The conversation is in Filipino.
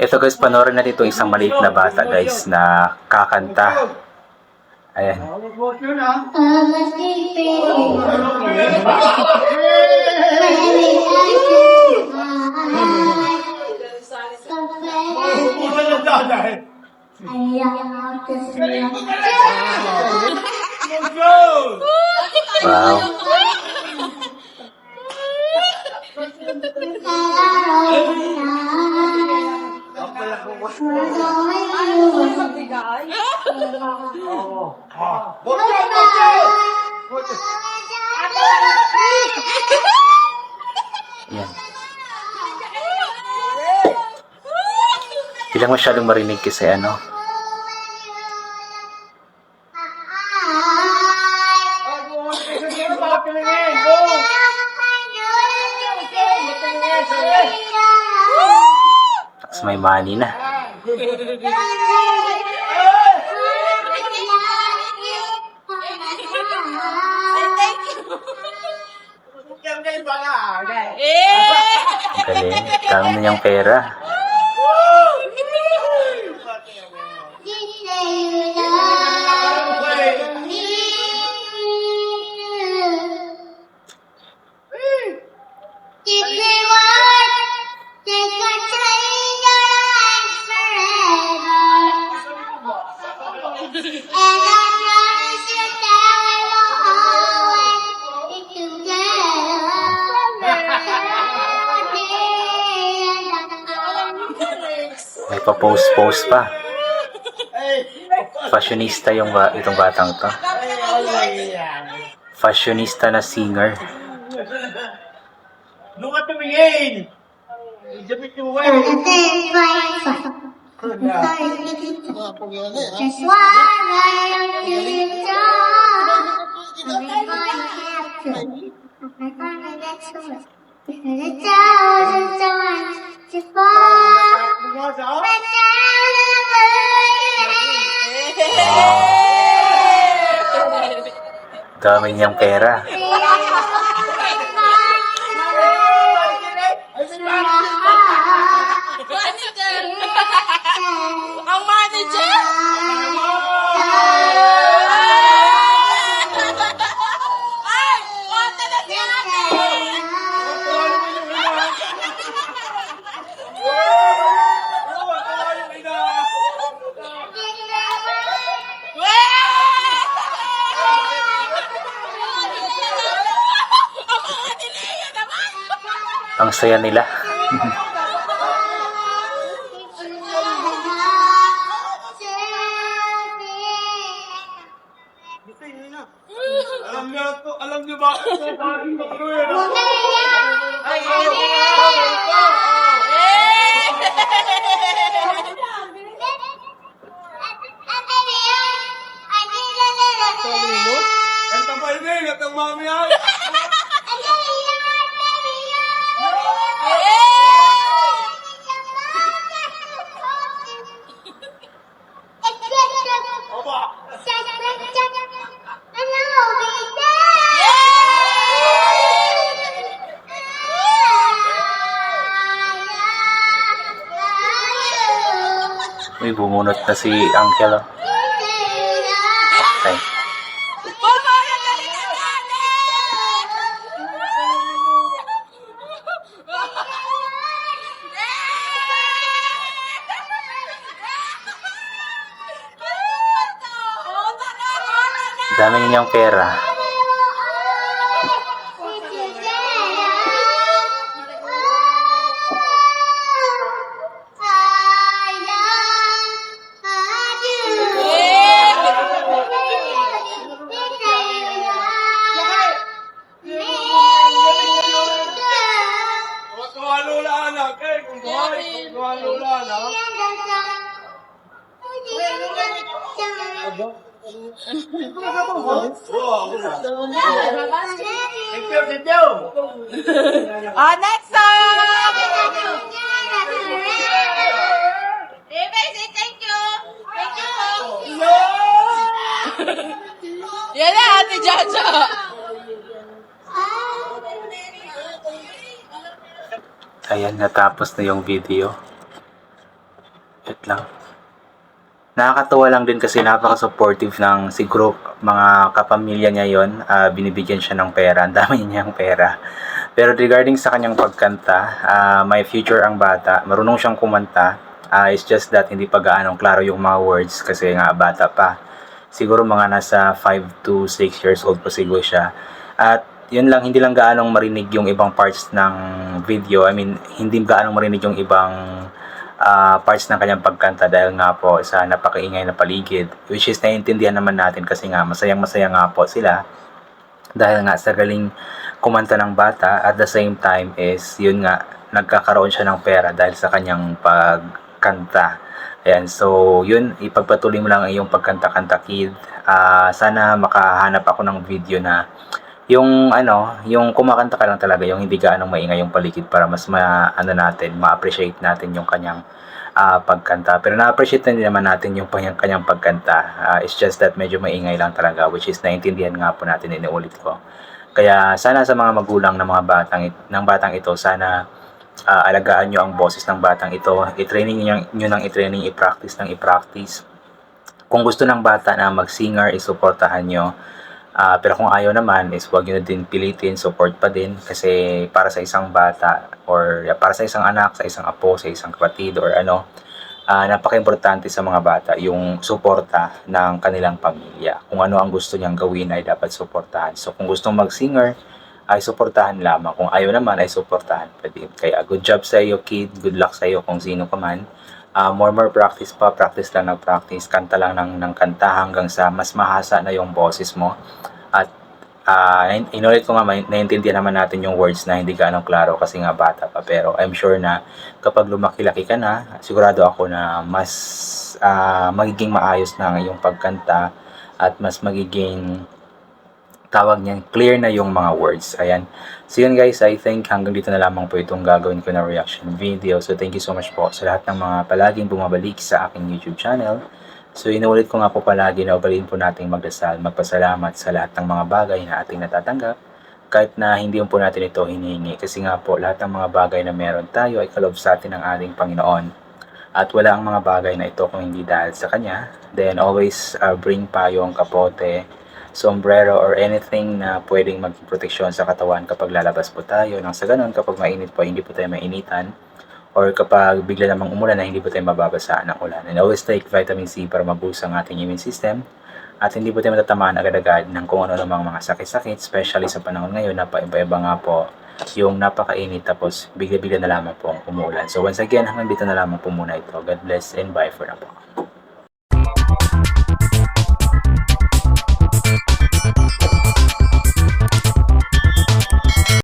Ito guys, panoorin natin itong isang maliit na bata guys na kakanta. Ayan. Wow. Ayan. Hindi lang masyadong marinig kasi ano. Money na. Ang galing. Dami niyang pera. May pa-post-post pa. Fashionista yung ba itong batang to. Fashionista na singer. Ka tumingin! Ijabit mo ba? That's why I don't do it A thousand times to fall, but Dami niyang pera. Ang Ang saya nila. Alam niyo alam niyo ba? Ay, tapay na yun, at ang mami ay. Uy, bumunot na si Uncle. oh. Ay, Mama, nandali ka natin! dami niyang pera. Ah, next song! Bebe, say thank you! Thank you po! Yan na, Ate Jaja! Ayan, natapos na yung video. Wait lang. Nakakatuwa lang din kasi napaka-supportive ng siguro mga kapamilya niya yon binibigyan siya ng pera. Ang dami niyang pera. Pero regarding sa kanyang pagkanta, ah, may future ang bata. Marunong siyang kumanta. Ah, it's just that hindi pa gaanong klaro yung mga words kasi nga bata pa. Siguro mga nasa 5 to 6 years old pa siguro siya. At yun lang, hindi lang gaanong marinig yung ibang parts ng video. I mean, hindi gaanong marinig yung ibang ah, parts ng kanyang pagkanta dahil nga po sa napakaingay na paligid. Which is naiintindihan naman natin kasi nga masayang masaya nga po sila dahil nga sa galing kumanta ng bata at the same time is yun nga nagkakaroon siya ng pera dahil sa kanyang pagkanta. Ayan, so yun, ipagpatuloy mo lang ang iyong pagkanta-kanta kid. Ah, sana makahanap ako ng video na yung ano, yung kumakanta ka lang talaga, yung hindi gaano maingay yung paligid para mas ma ano natin, ma-appreciate natin yung kanyang ah, pagkanta. Pero na-appreciate na din naman natin yung kanyang, kanyang pagkanta. Ah, it's just that medyo maingay lang talaga which is naintindihan nga po natin inuulit ko. Kaya sana sa mga magulang ng mga batang ng batang ito, sana ah, alagaan nyo ang boses ng batang ito. I-training nyo, nyo ng i-training, i-practice ng i-practice. Kung gusto ng bata na mag-singer, isuportahan nyo. Ah, pero kung ayaw naman, is huwag nyo din pilitin, support pa din. Kasi para sa isang bata, or para sa isang anak, sa isang apo, sa isang kapatid, or ano, ah napaka-importante sa mga bata yung suporta ng kanilang pamilya. Kung ano ang gusto niyang gawin ay dapat suportahan. So kung gustong mag-singer, ay suportahan lamang. Kung ayaw naman ay suportahan pa din. Kaya good job sa iyo kid, good luck sa iyo kung sino ka man. Ah, more more practice pa, practice lang ng practice, kanta lang ng, ng kanta hanggang sa mas mahasa na yung boses mo. At in- inulit ko nga, naiintindihan naman natin yung words na hindi gaano klaro kasi nga bata pa. Pero I'm sure na kapag lumaki-laki ka na, sigurado ako na mas ah, magiging maayos na ang iyong pagkanta at mas magiging tawag niyan, clear na yung mga words. Ayan. So yun guys, I think hanggang dito na lamang po itong gagawin ko na reaction video. So thank you so much po sa lahat ng mga palaging bumabalik sa aking YouTube channel. So inuulit ko nga po palagi na ubalin po nating magdasal, magpasalamat sa lahat ng mga bagay na ating natatanggap kahit na hindi po natin ito hinihingi kasi nga po lahat ng mga bagay na meron tayo ay kalob sa atin ng ating Panginoon. At wala ang mga bagay na ito kung hindi dahil sa Kanya. Then always uh, bring payong, kapote, sombrero or anything na pwedeng maging proteksyon sa katawan kapag lalabas po tayo. Nang sa ganun, kapag mainit po, hindi po tayo mainitan. Or kapag bigla namang umulan na hindi po tayo mababasa ng ulan. And always take vitamin C para maboost ang ating immune system. At hindi po tayo matatamaan agad-agad ng kung ano namang mga sakit-sakit, especially sa panahon ngayon na paiba-iba nga po yung napakainit tapos bigla-bigla na lamang po umuulan. So once again, hanggang dito na lamang po muna ito. God bless and bye for now po.